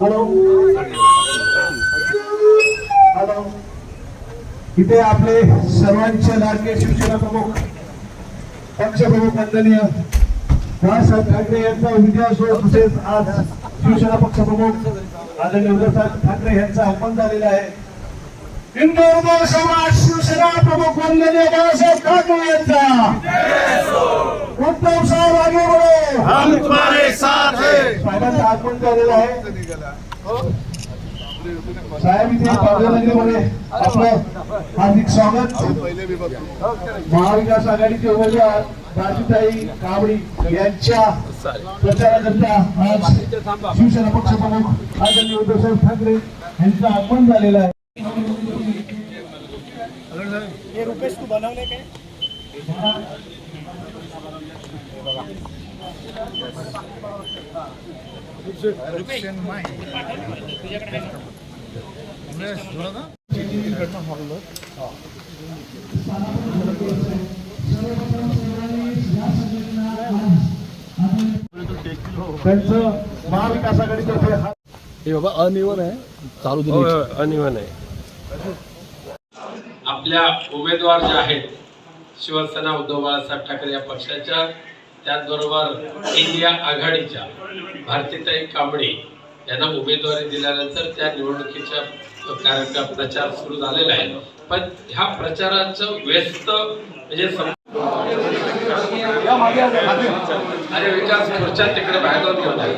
Hello. Hello. इथे आपले सर्वांचे लाडके शिवसेना प्रमुख पक्षप्रमुख माननीय बाळासाहेब ठाकरे यांचा विजय असो तसेच आज शिवसेना पक्षप्रमुख आदरणीय उद्धवसाहेब ठाकरे यांचा आगमन झालेला आहे. इंदोर समाज शिवसेना प्रमुख माननीय बाळासाहेब ठाकरे यांचा उद्धव साहेब आगे बढो हम तुम्हारे साथ हैं। साहेबांचं आगमन झालेलं आहे. साहेब इथे आपलं हार्दिक स्वागत. महाविकास आघाडीचे उमेदवार राजूताई कावडी यांच्या प्रचाराकरता आज शिवसेना पक्ष प्रमुख आदरणीय उद्धवसाहेब ठाकरे यांचं आगमन झालेलं आहे. त्यांचं महाविकास आघाडीतर्फे हा हे बाबा अनिवन आहे. चालू हो, दिली अनिवन आहे. आपल्या उमेदवार जे आहेत शिवसेना उद्धव बाळासाहेब ठाकरे या पक्षाच्या त्याचबरोबर इंडिया आघाडीच्या भारतीताई कांबळे यांना उमेदवारी दिल्यानंतर त्या निवडणुकीच्या कार्यक्रम प्रचार सुरू झालेला आहे. पण ह्या प्रचाराचं व्यस्त म्हणजे अरे विकास मोर्चा तिकडे बाहेर घेऊन आहे